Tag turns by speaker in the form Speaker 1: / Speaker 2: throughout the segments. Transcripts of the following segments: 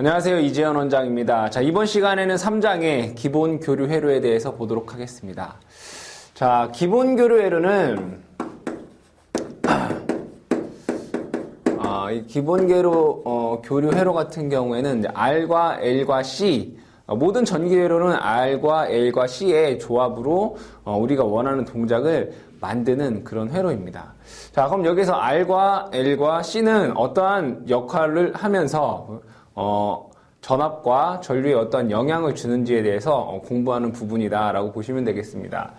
Speaker 1: 안녕하세요. 이재현 원장입니다. 자, 이번 시간에는 3장의 기본 교류 회로에 대해서 보도록 하겠습니다. 자, 기본 교류 회로는 아, 이 기본 교류 어, 교류 회로 같은 경우에는 R과 L과 C 어, 모든 전기 회로는 R과 L과 C의 조합으로 어, 우리가 원하는 동작을 만드는 그런 회로입니다. 자, 그럼 여기서 R과 L과 C는 어떠한 역할을 하면서 어, 전압과 전류에 어떤 영향을 주는지에 대해서 어, 공부하는 부분이다라고 보시면 되겠습니다.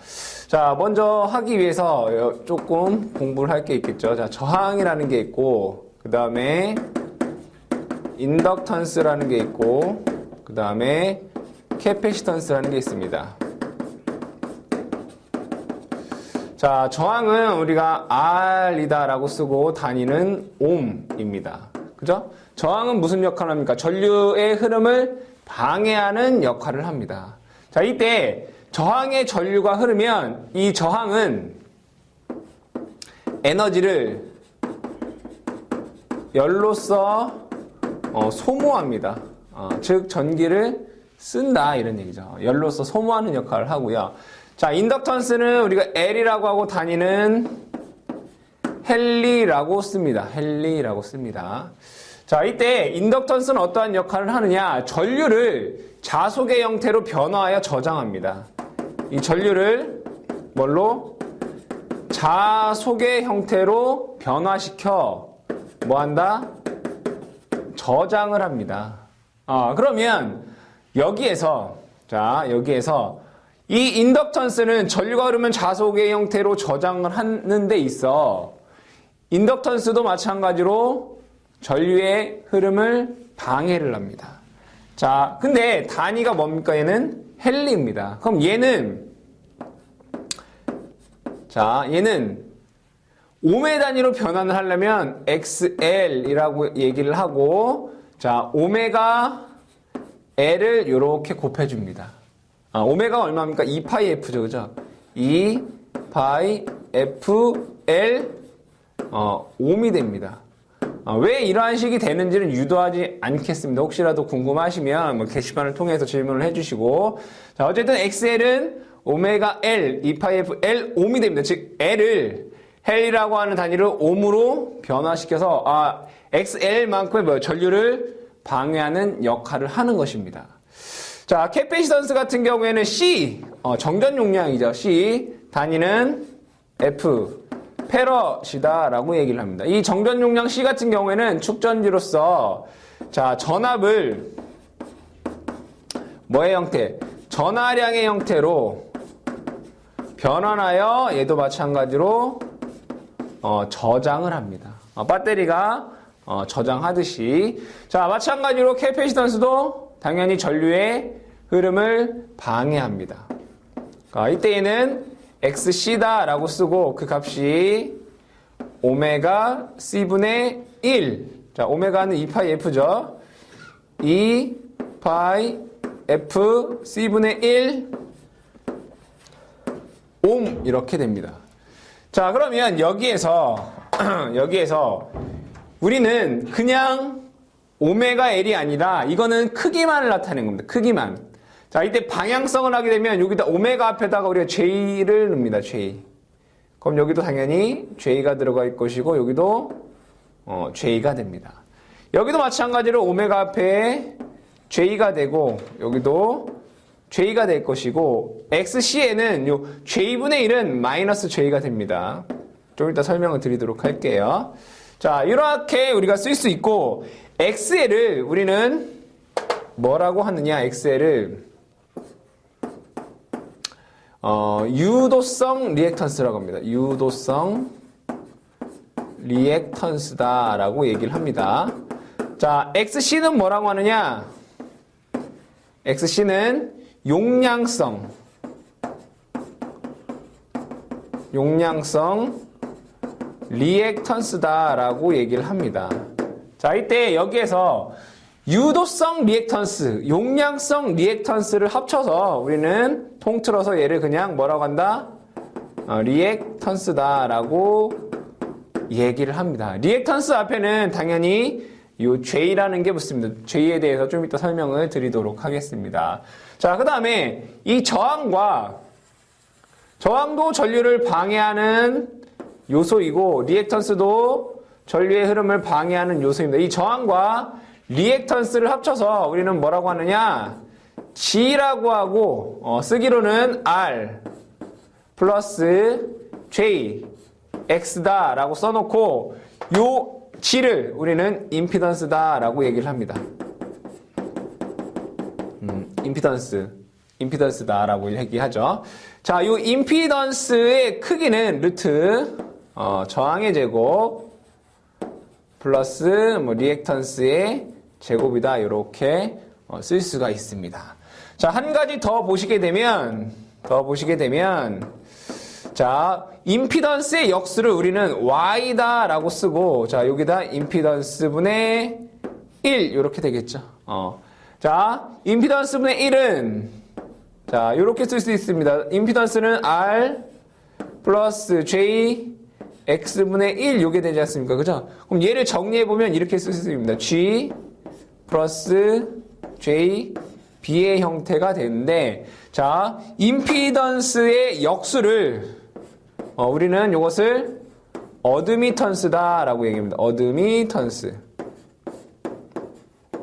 Speaker 1: 자, 먼저 하기 위해서 어, 조금 공부를 할 게 있겠죠. 자, 저항이라는 게 있고, 그 다음에 인덕턴스라는 게 있고, 그 다음에 캐패시턴스라는 게 있습니다. 자, 저항은 우리가 R이다라고 쓰고 단위는 옴입니다. 그죠? 저항은 무슨 역할을 합니까? 전류의 흐름을 방해하는 역할을 합니다. 자, 이때 저항의 전류가 흐르면 이 저항은 에너지를 열로써 어, 소모합니다. 어, 즉 전기를 쓴다 이런 얘기죠. 열로써 소모하는 역할을 하고요. 자, 인덕턴스는 우리가 L이라고 하고 단위는 헨리라고 씁니다. 헨리라고 씁니다. 자, 이때 인덕턴스는 어떠한 역할을 하느냐? 전류를 자속의 형태로 변화하여 저장합니다. 이 전류를 뭘로? 자속의 형태로 변화시켜 뭐 한다? 저장을 합니다. 아, 그러면 여기에서 자, 여기에서 이 인덕턴스는 전류가 흐르면 자속의 형태로 저장을 하는 데 있어 인덕턴스도 마찬가지로 전류의 흐름을 방해를 합니다. 자, 근데 단위가 뭡니까? 얘는 헨리입니다. 그럼 얘는 자, 얘는 5매 단위로 변환을 하려면 XL이라고 얘기를 하고 자, 오메가 L을 이렇게 곱해 줍니다. 아, 오메가 얼마입니까? 2파이 F죠, 그죠? 2파이 F L 어, 옴이 됩니다. 어, 왜 이러한 식이 되는지는 유도하지 않겠습니다. 혹시라도 궁금하시면 뭐 게시판을 통해서 질문을 해주시고 자 어쨌든 XL은 오메가 L 2파이 F L 옴이 됩니다. 즉 L을 헬이라고 하는 단위를 옴으로 변화시켜서 아 XL만큼의 뭐 전류를 방해하는 역할을 하는 것입니다. 자 캐페시던스 같은 경우에는 C 어, 정전 용량이죠. C 단위는 F 페럿이다라고 얘기를 합니다. 이 정전 용량 C 같은 경우에는 축전지로서 자 전압을 뭐의 형태? 전하량의 형태로 변환하여 얘도 마찬가지로 어, 저장을 합니다. 어, 배터리가 어, 저장하듯이 자 마찬가지로 캐패시턴스도 당연히 전류의 흐름을 방해합니다. 아, 이때에는 XC다 라고 쓰고 그 값이 오메가 C분의 1. 자, 오메가는 2파이 F죠. 2파이 F C분의 1 옴 이렇게 됩니다. 자, 그러면 여기에서 여기에서 우리는 그냥 오메가 L이 아니라 이거는 크기만을 나타낸 겁니다. 크기만. 자, 이때 방향성을 하게 되면 여기다 오메가 앞에다가 우리가 J를 넣습니다. J. 그럼 여기도 당연히 J가 들어가 있을 것이고 여기도 어, J가 됩니다. 여기도 마찬가지로 오메가 앞에 J가 되고 여기도 J가 될 것이고 XC에는 요 J분의 1은 마이너스 J가 됩니다. 좀 이따 설명을 드리도록 할게요. 자, 이렇게 우리가 쓸 수 있고 XL을 우리는 뭐라고 하느냐? XL을 어, 유도성 리액턴스라고 합니다. 유도성 리액턴스다라고 얘기를 합니다. 자, XC는 뭐라고 하느냐? XC는 용량성, 용량성 리액턴스다라고 얘기를 합니다. 자, 이때 여기에서 유도성 리액턴스, 용량성 리액턴스를 합쳐서 우리는 통틀어서 얘를 그냥 뭐라고 한다? 어, 리액턴스다라고 얘기를 합니다. 리액턴스 앞에는 당연히 이 J라는 게 붙습니다. J에 대해서 좀 이따 설명을 드리도록 하겠습니다. 자, 그 다음에 이 저항과 저항도 전류를 방해하는 요소이고 리액턴스도 전류의 흐름을 방해하는 요소입니다. 이 저항과 리액턴스를 합쳐서 우리는 뭐라고 하느냐? G라고 하고 어, 쓰기로는 R 플러스 J X다 라고 써놓고 요 G를 우리는 임피던스다 라고 얘기를 합니다. 음, 임피던스, 임피던스다 라고 얘기하죠. 자, 요 임피던스의 크기는 루트 어, 저항의 제곱 플러스 뭐 리액턴스의 제곱이다 이렇게 어, 쓸 수가 있습니다. 자, 한 가지 더 보시게 되면 더 보시게 되면 자, 임피던스의 역수를 우리는 y다 라고 쓰고 자, 여기다 임피던스 분의 1 이렇게 되겠죠. 어. 자, 임피던스 분의 1은 자, 이렇게 쓸 수 있습니다. 임피던스는 r 플러스 j x분의 1 요게 되지 않습니까? 그죠? 그럼 얘를 정리해 보면 이렇게 쓸 수 있습니다. g 플러스 j b의 형태가 되는데 자, 임피던스의 역수를 어, 우리는 이것을 어드미턴스다라고 얘기합니다. 어드미턴스.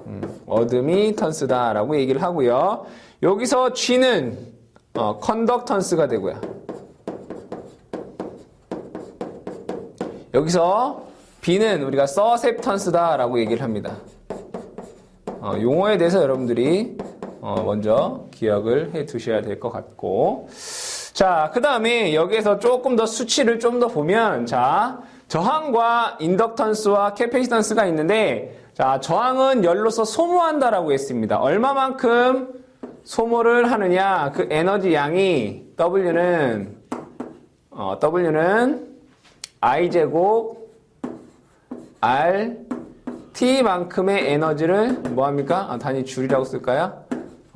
Speaker 1: 음, 어드미턴스다라고 얘기를 하고요. 여기서 G는 어, 컨덕턴스가 되고요. 여기서 B는 우리가 서셉턴스다라고 얘기를 합니다. 어, 용어에 대해서 여러분들이 어, 먼저 기억을 해 두셔야 될 것 같고 자, 그 다음에 여기에서 조금 더 수치를 좀 더 보면 자, 저항과 인덕턴스와 캐패시턴스가 있는데 자, 저항은 열로서 소모한다라고 했습니다. 얼마만큼 소모를 하느냐? 그 에너지 양이 W는 어, W는 I 제곱 R T만큼의 에너지를 뭐 합니까? 아, 단위 줄이라고 쓸까요?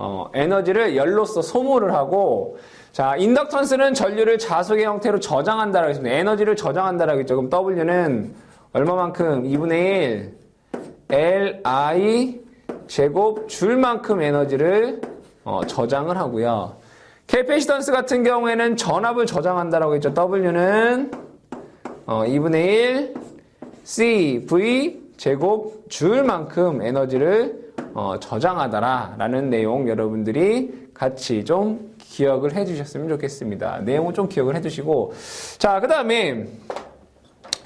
Speaker 1: 어, 에너지를 열로서 소모를 하고 자, 인덕턴스는 전류를 자속의 형태로 저장한다라고 했습니다. 에너지를 저장한다라고 했죠. 그럼 W는 얼마만큼? 2분의 1 Li 제곱 줄만큼 에너지를 어, 저장을 하고요. 캐패시턴스 같은 경우에는 전압을 저장한다라고 했죠. W는 어, 2분의 1 C V 제곱 줄만큼 에너지를 어, 저장하다라는 내용 여러분들이 같이 좀 기억을 해주셨으면 좋겠습니다. 내용은 좀 기억을 해주시고 자그 다음에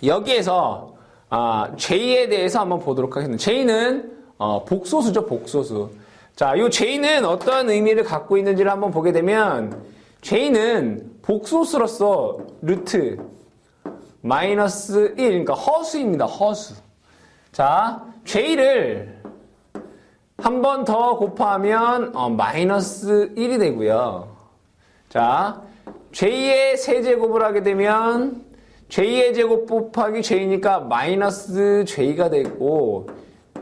Speaker 1: 여기에서 아, J에 대해서 한번 보도록 하겠습니다. J는 어, 복소수죠, 복소수. 자, 이 J는 어떤 의미를 갖고 있는지를 한번 보게 되면 J는 복소수로서 루트 마이너스 1, 그러니까 허수입니다, 허수. 자, J를 한 번 더 곱하면 어, 마이너스 1이 되고요. 자, J의 세제곱을 하게 되면 J의 제곱 곱하기 J니까 마이너스 J가 되고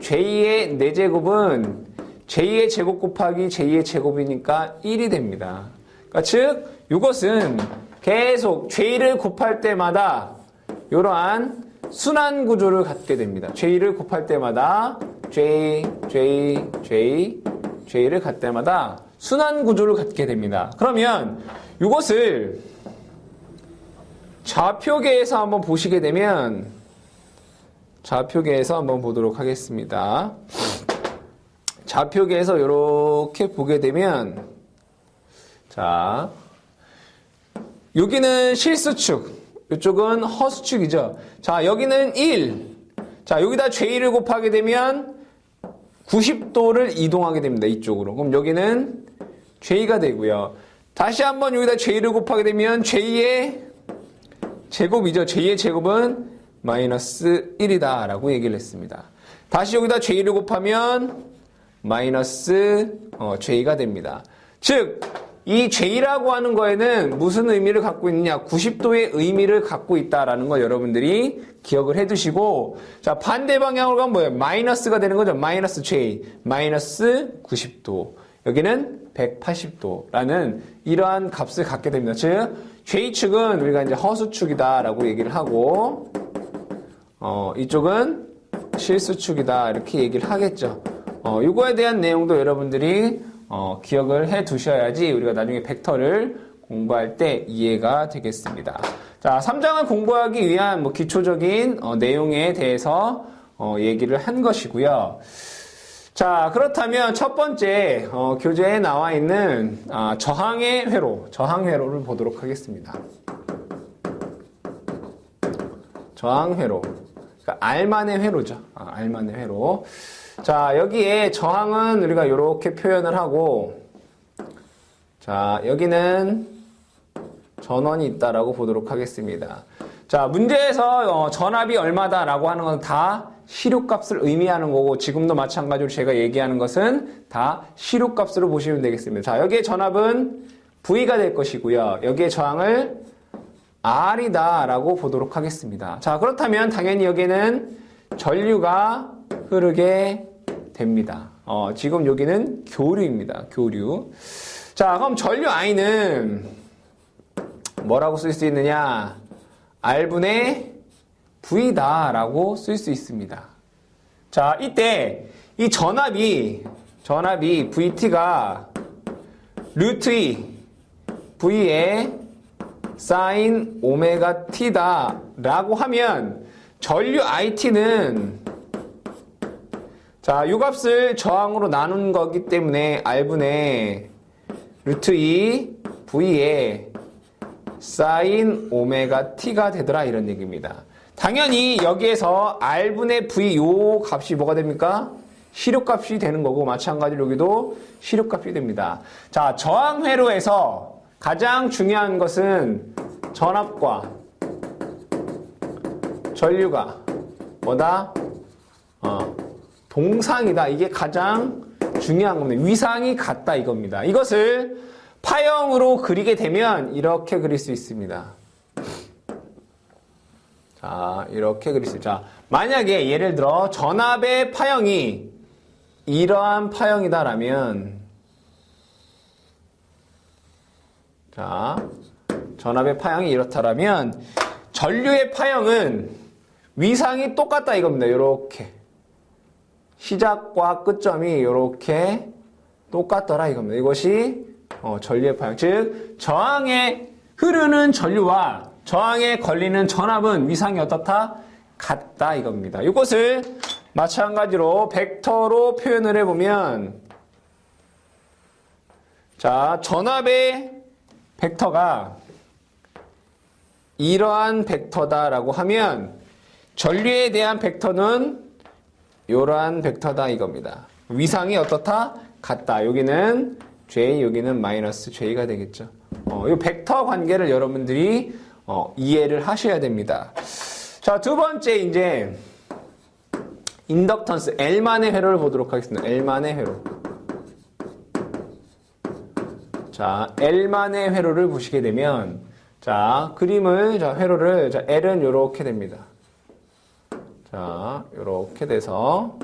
Speaker 1: J의 4제곱은 J의 제곱 곱하기 J의 제곱이니까 1이 됩니다. 그러니까 즉 이것은 계속 J를 곱할 때마다 이러한 순환 구조를 갖게 됩니다. J를 곱할 때마다 J, J, J, J를 갖 때마다 순환 구조를 갖게 됩니다. 그러면 이것을 좌표계에서 한번 보시게 되면 좌표계에서 한번 보도록 하겠습니다. 좌표계에서 이렇게 보게 되면 자 여기는 실수축 이쪽은 허수축이죠. 자 여기는 1. 자 여기다 J를 곱하게 되면 90도를 이동하게 됩니다. 이쪽으로. 그럼 여기는 J가 되고요. 다시 한번 여기다 J를 곱하게 되면 J의 제곱이죠. J의 제곱은 마이너스 1이다 라고 얘기를 했습니다. 다시 여기다 J를 곱하면 마이너스 어, J가 됩니다. 즉, 이 J라고 하는 거에는 무슨 의미를 갖고 있느냐? 90도의 의미를 갖고 있다라는 거 여러분들이 기억을 해 두시고, 자, 반대 방향으로 가면 뭐예요? 마이너스가 되는 거죠. 마이너스 J. 마이너스 90도. 여기는 180도라는 이러한 값을 갖게 됩니다. 즉, J축은 우리가 이제 허수축이다라고 얘기를 하고, 어, 이쪽은 실수축이다 이렇게 얘기를 하겠죠. 어, 이거에 대한 내용도 여러분들이 어, 기억을 해 두셔야지 우리가 나중에 벡터를 공부할 때 이해가 되겠습니다. 자, 3장을 공부하기 위한 뭐 기초적인 어, 내용에 대해서 어, 얘기를 한 것이고요. 자, 그렇다면 첫 번째 어, 교재에 나와 있는 아, 저항의 회로, 저항 회로를 보도록 하겠습니다. 저항 회로. 그러니까 알만의 회로죠. 아, 알만의 회로. 자, 여기에 저항은 우리가 이렇게 표현을 하고, 자, 여기는 전원이 있다라고 보도록 하겠습니다. 자, 문제에서 어, 전압이 얼마다라고 하는 건 다 시료값을 의미하는 거고, 지금도 마찬가지로 제가 얘기하는 것은 다 시료값으로 보시면 되겠습니다. 자, 여기에 전압은 V가 될 것이고요. 여기에 저항을 R이다라고 보도록 하겠습니다. 자, 그렇다면 당연히 여기는 전류가 흐르게 됩니다. 어, 지금 여기는 교류입니다. 교류. 자, 그럼 전류 I는 뭐라고 쓸 수 있느냐? R분의 V다 라고 쓸 수 있습니다. 자, 이때 이 전압이 전압이 VT가 루트 2 V의 사인 오메가 T다 라고 하면 전류 IT는 자, 이 값을 저항으로 나눈 거기 때문에 R분의 루트 2 V의 사인 오메가 T가 되더라 이런 얘기입니다. 당연히 여기에서 R분의 V 요 값이 뭐가 됩니까? 시료값이 되는 거고 마찬가지로 여기도 시료값이 됩니다. 자, 저항 회로에서 가장 중요한 것은 전압과 전류가 뭐다? 어, 동상이다. 이게 가장 중요한 겁니다. 위상이 같다 이겁니다. 이것을 파형으로 그리게 되면 이렇게 그릴 수 있습니다. 자, 이렇게 그릴 수 있죠. 자, 만약에 예를 들어 전압의 파형이 이러한 파형이다라면 자, 전압의 파형이 이렇다라면 전류의 파형은 위상이 똑같다 이겁니다. 이렇게 시작과 끝점이 이렇게 똑같더라 이겁니다. 이것이 어, 전류의 파형, 즉 저항에 흐르는 전류와 저항에 걸리는 전압은 위상이 어떻다? 같다 이겁니다. 이것을 마찬가지로 벡터로 표현을 해보면 자 전압의 벡터가 이러한 벡터다라고 하면 전류에 대한 벡터는 이러한 벡터다 이겁니다. 위상이 어떻다? 같다. 여기는 J, 여기는 마이너스 J가 되겠죠. 어, 이 벡터 관계를 여러분들이 어, 이해를 하셔야 됩니다. 자, 두 번째 이제 인덕턴스 L만의 회로를 보도록 하겠습니다. L만의 회로. 자, L만의 회로를 보시게 되면 자, 그림을 자, 회로를 자, L은 이렇게 됩니다. 자, 이렇게 돼서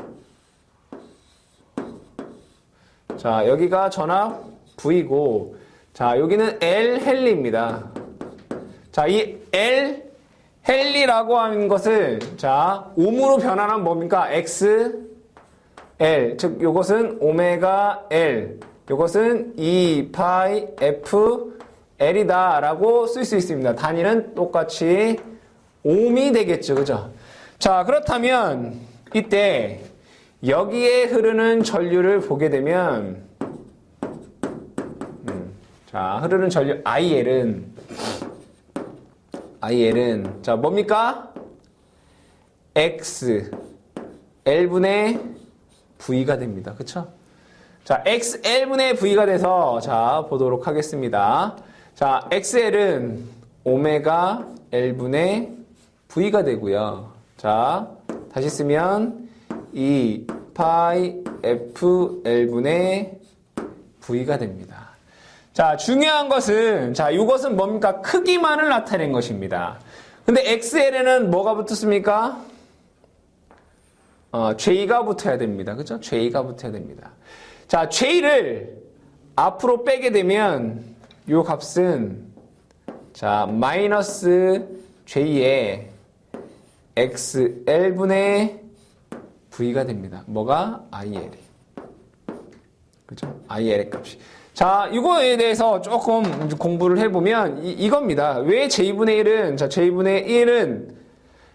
Speaker 1: 자, 여기가 전압 V고 자, 여기는 L 헬리입니다. 자, 이 L 헬리라고 하는 것을 자, 옴으로 변환하면 뭡니까? X L. 즉 요것은 오메가 L. 요것은 2 파이 F L이다 라고 쓸 수 있습니다. 단위는 똑같이 옴이 되겠죠. 그죠? 자, 그렇다면 이때 여기에 흐르는 전류를 보게 되면 음, 자, 흐르는 전류 IL은 IL은 자, 뭡니까? X L분의 V가 됩니다. 그쵸? 자, XL분의 V가 돼서 자, 보도록 하겠습니다. 자, XL은 오메가 L분의 V가 되고요. 자, 다시 쓰면 2 파이 FL분의 V가 됩니다. 자, 중요한 것은 자, 이것은 뭡니까? 크기만을 나타낸 것입니다. 근데 XL에는 뭐가 붙었습니까? 어, J가 붙어야 됩니다. 그죠? J가 붙어야 됩니다. 자, J를 앞으로 빼게 되면 이 값은 자, 마이너스 J의 XL분의 V가 됩니다. 뭐가? IL이. 그죠? IL의 값이. 자, 이거에 대해서 조금 공부를 해보면 이, 겁니다왜 J분의 1은, 자, J분의 1은,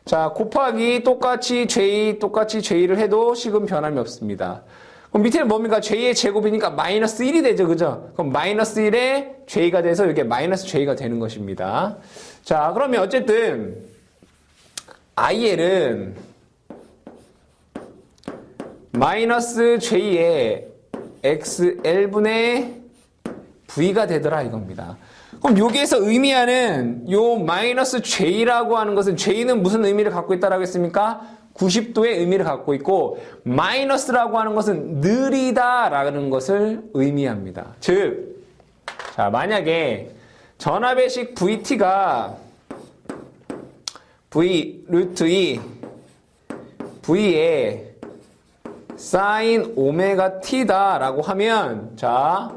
Speaker 1: 자, 곱하기 똑같이 J, 똑같이 J를 해도 식은 변함이 없습니다. 그럼 밑에는 뭡니까? J의 제곱이니까 마이너스 1이 되죠. 그죠? 그럼 마이너스 1에 J가 돼서 이게 마이너스 J가 되는 것입니다. 자, 그러면 어쨌든, IL은 마이너스 J의 XL분의 V가 되더라 이겁니다. 그럼 여기에서 의미하는 요 마이너스 J라고 하는 것은 J는 무슨 의미를 갖고 있다라고 했습니까? 90도의 의미를 갖고 있고 마이너스라고 하는 것은 느리다라는 것을 의미합니다. 즉, 자 만약에 전압의식 VT가 V 루트 2 V에 사인 오메가 t다 라고 하면 자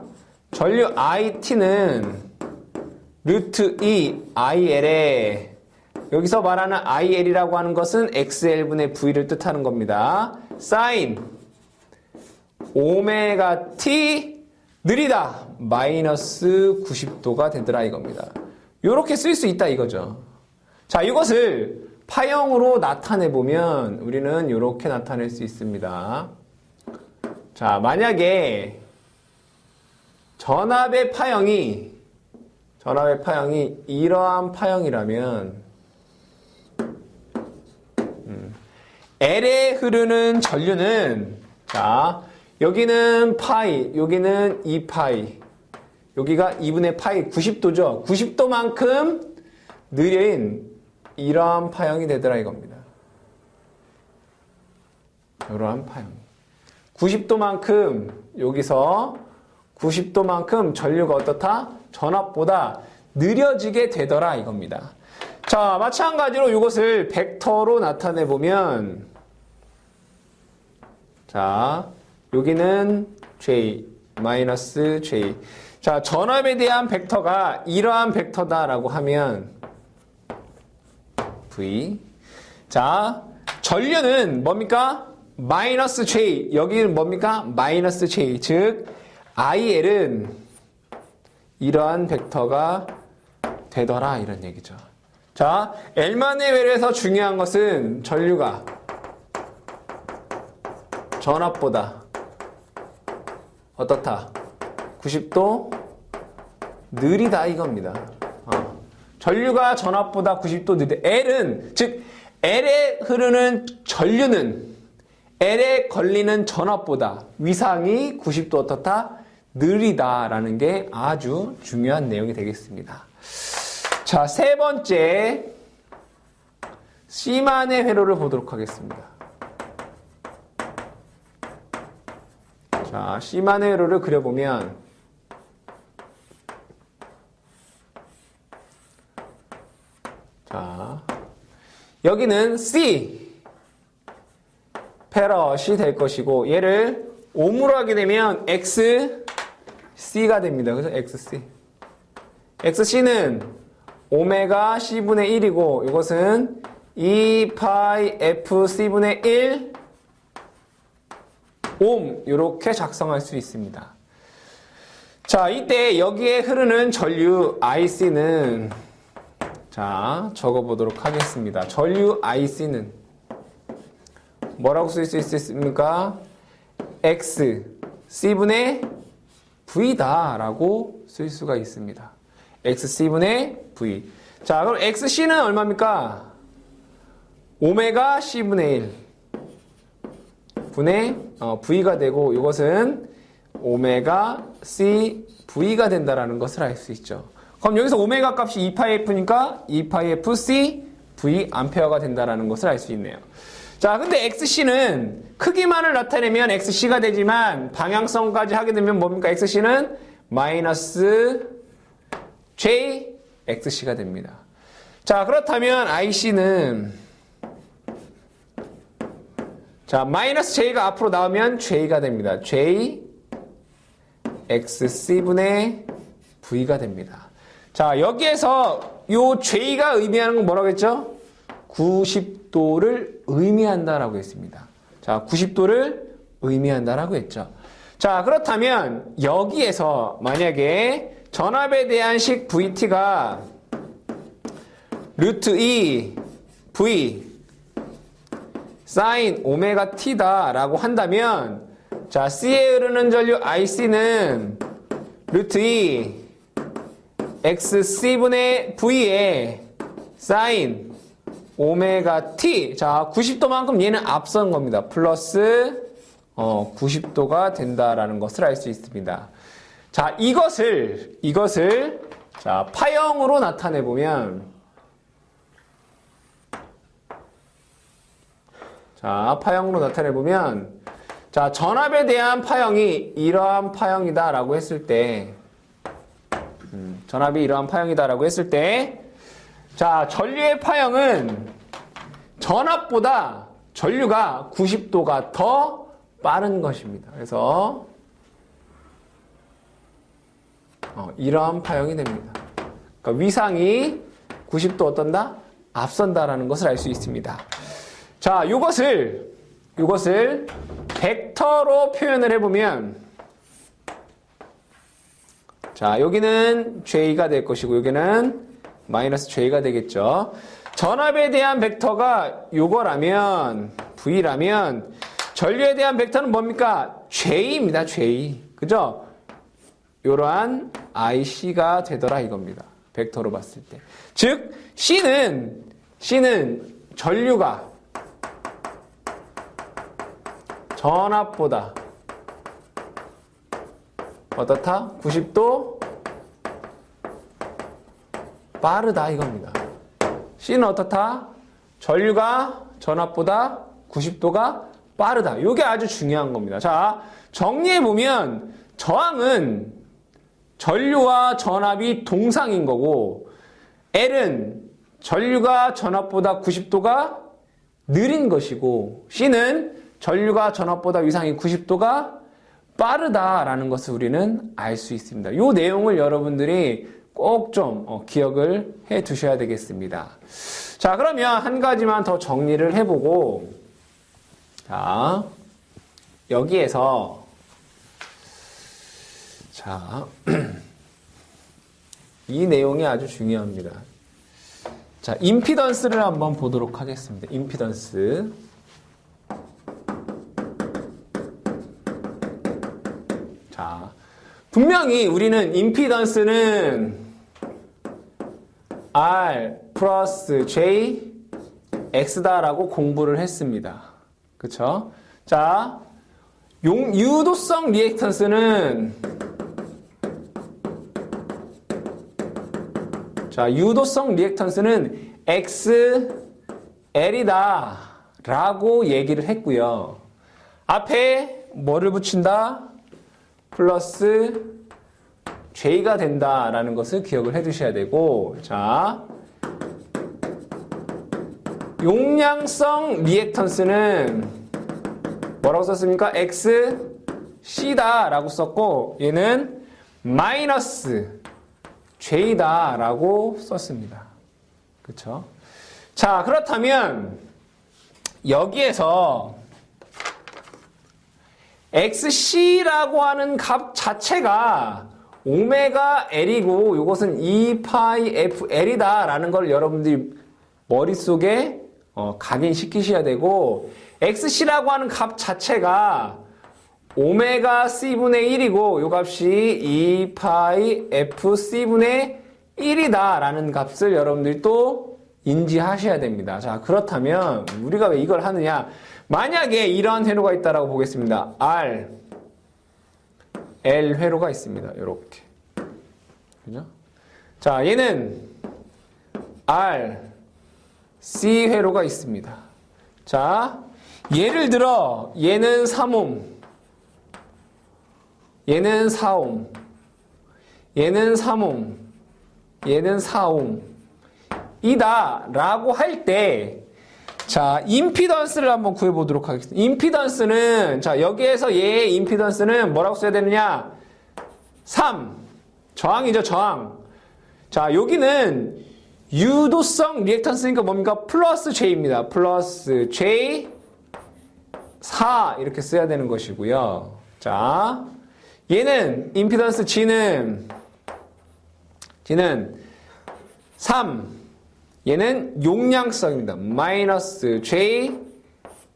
Speaker 1: 전류 IT는 루트 2 IL에 여기서 말하는 IL이라고 하는 것은 XL분의 V를 뜻하는 겁니다. 사인 오메가 T 느리다 마이너스 90도가 되더라 이겁니다. 이렇게 쓸 수 있다 이거죠. 자 이것을 파형으로 나타내 보면 우리는 이렇게 나타낼 수 있습니다. 자 만약에 전압의 파형이 전압의 파형이 이러한 파형이라면 음, L에 흐르는 전류는 자 여기는 파이 여기는 2파이 여기가 2분의 파이 90도죠 90도만큼 느린 이러한 파형이 되더라 이겁니다 이러한 파형 90도만큼 여기서 90도만큼 전류가 어떻다? 전압보다 느려지게 되더라 이겁니다. 자, 마찬가지로 이것을 벡터로 나타내 보면 자, 여기는 J 마이너스 J. 자, 전압에 대한 벡터가 이러한 벡터다라고 하면 자, 전류는 뭡니까? 마이너스 J. 여기는 뭡니까? 마이너스 J. 즉 IL은 이러한 벡터가 되더라 이런 얘기죠. 자, L만의 외래에서 중요한 것은 전류가 전압보다 어떻다? 90도 느리다 이겁니다. 어. 전류가 전압보다 90도 느리다. L은 즉 L에 흐르는 전류는 L에 걸리는 전압보다 위상이 90도 어떻다? 느리다라는 게 아주 중요한 내용이 되겠습니다. 자, 세 번째 C만의 회로를 보도록 하겠습니다. 자, C만의 회로를 그려보면 자, 여기는 C 패럿이 될 것이고 얘를 옴으로 하게 되면 X C가 됩니다. 그래서 XC. XC는 오메가 C분의 1이고 이것은 2파이 FC분의 1 옴 이렇게 작성할 수 있습니다. 자 이때 여기에 흐르는 전류 IC는 자 적어보도록 하겠습니다. 전류 IC는 뭐라고 쓸 수 있습니까? X C분의 V다 라고 쓸 수가 있습니다. XC분의 V. 자, 그럼 XC는 얼마입니까? 오메가 C분의 1 분의 어, V가 되고 이것은 오메가 C V가 된다라는 것을 알 수 있죠. 그럼 여기서 오메가 값이 2파이F니까 2파이F C V 암페어가 된다라는 것을 알 수 있네요. 자, 근데 XC는 크기만을 나타내면 XC가 되지만 방향성까지 하게 되면 뭡니까? XC는 마이너스 J XC가 됩니다. 자, 그렇다면 IC는 자, 마이너스 J가 앞으로 나오면 J가 됩니다. J XC분의 V가 됩니다. 자, 여기에서 요 J가 의미하는 건 뭐라고 했죠? 90도를 의미한다라고 했습니다. 자, 90도를 의미한다라고 했죠. 자, 그렇다면 여기에서 만약에 전압에 대한 식 VT가 루트 2 V 사인 오메가 T다 라고 한다면 자, C에 흐르는 전류 IC는 루트 2 XC분의 V에 사인 오메가 T. 자, 90도만큼 얘는 앞선 겁니다. 플러스 어, 90도가 된다라는 것을 알 수 있습니다. 자, 이것을 이것을 자, 파형으로 나타내 보면 자, 파형으로 나타내 보면 자, 전압에 대한 파형이 이러한 파형이다라고 했을 때 음, 전압이 이러한 파형이다라고 했을 때 자, 전류의 파형은 전압보다 전류가 90도가 더 빠른 것입니다. 그래서 어, 이러한 파형이 됩니다. 그러니까 위상이 90도 어떤다? 앞선다라는 것을 알 수 있습니다. 자, 이것을 이것을 벡터로 표현을 해보면 자, 여기는 J가 될 것이고 여기는 마이너스 J가 되겠죠. 전압에 대한 벡터가 요거라면 V라면 전류에 대한 벡터는 뭡니까? J입니다. J. 그죠? 요러한 IC가 되더라 이겁니다. 벡터로 봤을 때. 즉 C는 C는 전류가 전압보다 어떻다? 90도 빠르다 이겁니다. C는 어떻다? 전류가 전압보다 90도가 빠르다. 이게 아주 중요한 겁니다. 자, 정리해 보면 저항은 전류와 전압이 동상인 거고 L은 전류가 전압보다 90도가 느린 것이고 C는 전류가 전압보다 위상이 90도가 빠르다라는 것을 우리는 알 수 있습니다. 이 내용을 여러분들이 꼭좀 어, 기억을 해 두셔야 되겠습니다. 자, 그러면 한 가지만 더 정리를 해보고, 자, 여기에서, 자, 이 내용이 아주 중요합니다. 자, 임피던스를 한번 보도록 하겠습니다. 임피던스. 자, 분명히 우리는 임피던스는 R 플러스 J X다라고 공부를 했습니다. 그쵸? 자, 용, 유도성 리액턴스는 자, 유도성 리액턴스는 XL이다 라고 얘기를 했고요. 앞에 뭐를 붙인다? 플러스 J가 된다라는 것을 기억을 해 두셔야 되고, 자, 용량성 리액턴스는 뭐라고 썼습니까? X, C다 라고 썼고, 얘는 마이너스 J다 라고 썼습니다. 그쵸? 자, 그렇다면, 여기에서 XC라고 하는 값 자체가 오메가 L이고 이것은 2파이 FL이다 라는 걸 여러분들이 머릿속에 어, 각인시키셔야 되고 XC라고 하는 값 자체가 오메가 C분의 1이고 이 값이 2파이 FC분의 1이다 라는 값을 여러분들이 또 인지하셔야 됩니다. 자 그렇다면 우리가 왜 이걸 하느냐 만약에 이러한 회로가 있다라고 보겠습니다. R, L 회로가 있습니다. 이렇게. 그죠? 자, 얘는 R, C 회로가 있습니다. 자, 예를 들어 얘는 3옴, 얘는 4옴, 얘는 3옴, 얘는 4옴 이다 라고 할 때 자, 임피던스를 한번 구해보도록 하겠습니다. 임피던스는, 자, 여기에서 얘의 임피던스는 뭐라고 써야 되느냐? 3. 저항이죠, 저항. 자, 여기는 유도성 리액턴스니까 뭡니까? 플러스 J입니다. 플러스 J 4 이렇게 써야 되는 것이고요. 자, 얘는 임피던스 G는 G는 3 얘는 용량성입니다. 마이너스 J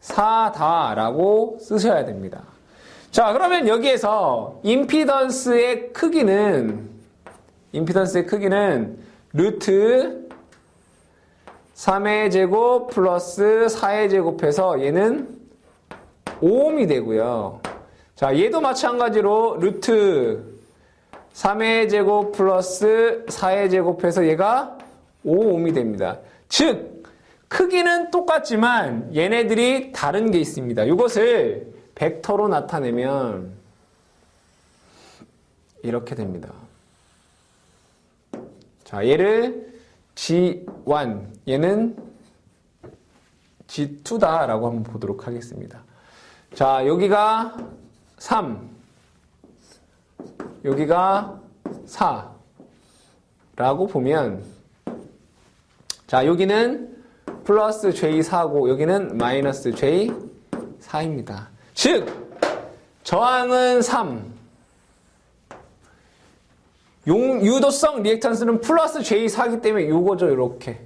Speaker 1: 4다라고 쓰셔야 됩니다. 자, 그러면 여기에서 임피던스의 크기는 임피던스의 크기는 루트 3의 제곱 플러스 4의 제곱해서 얘는 5옴이 되고요. 자, 얘도 마찬가지로 루트 3의 제곱 플러스 4의 제곱해서 얘가 5옴이 됩니다. 즉, 크기는 똑같지만 얘네들이 다른 게 있습니다. 이것을 벡터로 나타내면 이렇게 됩니다. 자, 얘를 G1, 얘는 G2다라고 한번 보도록 하겠습니다. 자, 여기가 3, 여기가 4라고 보면 자, 여기는 플러스 J4고 여기는 마이너스 J4입니다. 즉, 저항은 3, 용, 유도성 리액탄스는 플러스 J4이기 때문에 요거죠, 요렇게.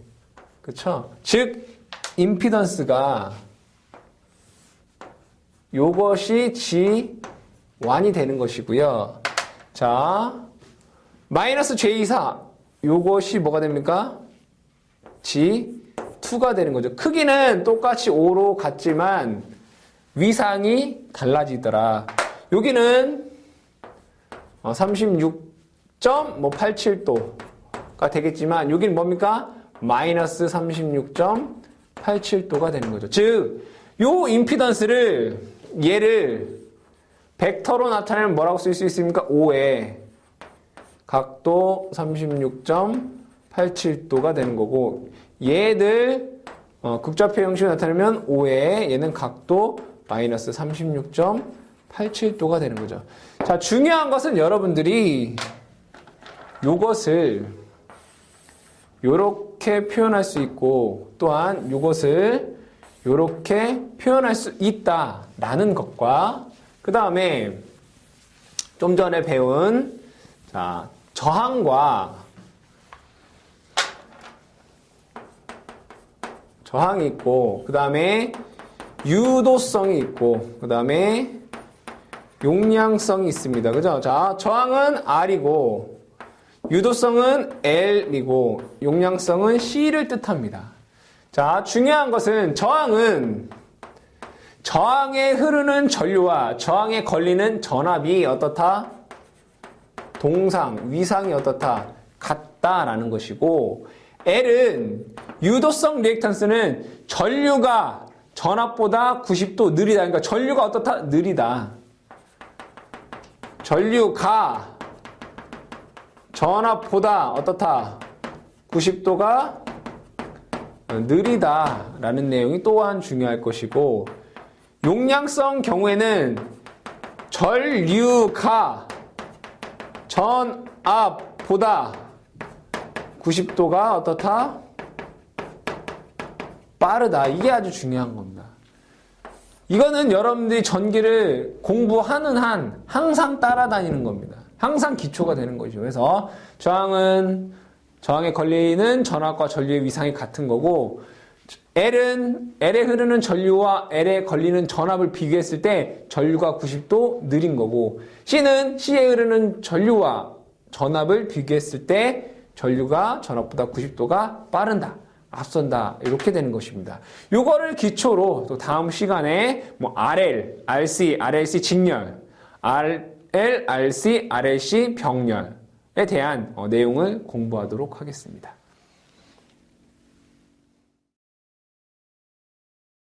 Speaker 1: 그쵸? 즉, 임피던스가 요것이 G1이 되는 것이고요. 자, 마이너스 J4. 요것이 뭐가 됩니까? G2가 되는 거죠. 크기는 똑같이 5로 같지만 위상이 달라지더라. 여기는 36.87도가 되겠지만 여기는 뭡니까? 마이너스 36.87도가 되는 거죠. 즉, 요 임피던스를 얘를 벡터로 나타내면 뭐라고 쓸 수 있습니까? 5에 각도 36.87도가 되는 거고 얘들 어, 극좌표 형식으로 나타내면 5에 얘는 각도 마이너스 36.87도가 되는 거죠. 자, 중요한 것은 여러분들이 요것을 요렇게 표현할 수 있고 또한 요것을 요렇게 표현할 수 있다라는 것과 그 다음에 좀 전에 배운 자, 저항과 저항이 있고 그 다음에 유도성이 있고 그 다음에 용량성이 있습니다. 그죠? 자, 저항은 R이고 유도성은 L이고 용량성은 C를 뜻합니다. 자, 중요한 것은 저항은 저항에 흐르는 전류와 저항에 걸리는 전압이 어떻다? 동상, 위상이 어떻다? 같다라는 것이고 L은 유도성 리액탄스는 전류가 전압보다 90도 느리다. 그러니까 전류가 어떻다? 느리다. 전류가 전압보다 어떻다? 90도가 느리다라는 내용이 또한 중요할 것이고 용량성 경우에는 전류가 전압보다 90도가 어떻다? 빠르다. 이게 아주 중요한 겁니다. 이거는 여러분들이 전기를 공부하는 한 항상 따라다니는 겁니다. 항상 기초가 되는 거죠. 그래서 저항은 저항에 걸리는 전압과 전류의 위상이 같은 거고 L은 L에 흐르는 전류와 L에 걸리는 전압을 비교했을 때 전류가 90도 느린 거고 C는 C에 흐르는 전류와 전압을 비교했을 때 전류가 전압보다 90도가 빠른다. 앞선다. 이렇게 되는 것입니다. 요거를 기초로 또 다음 시간에 뭐 RL, RC, RLC 직렬, RL, RC, RLC 병렬에 대한 어, 내용을 공부하도록 하겠습니다.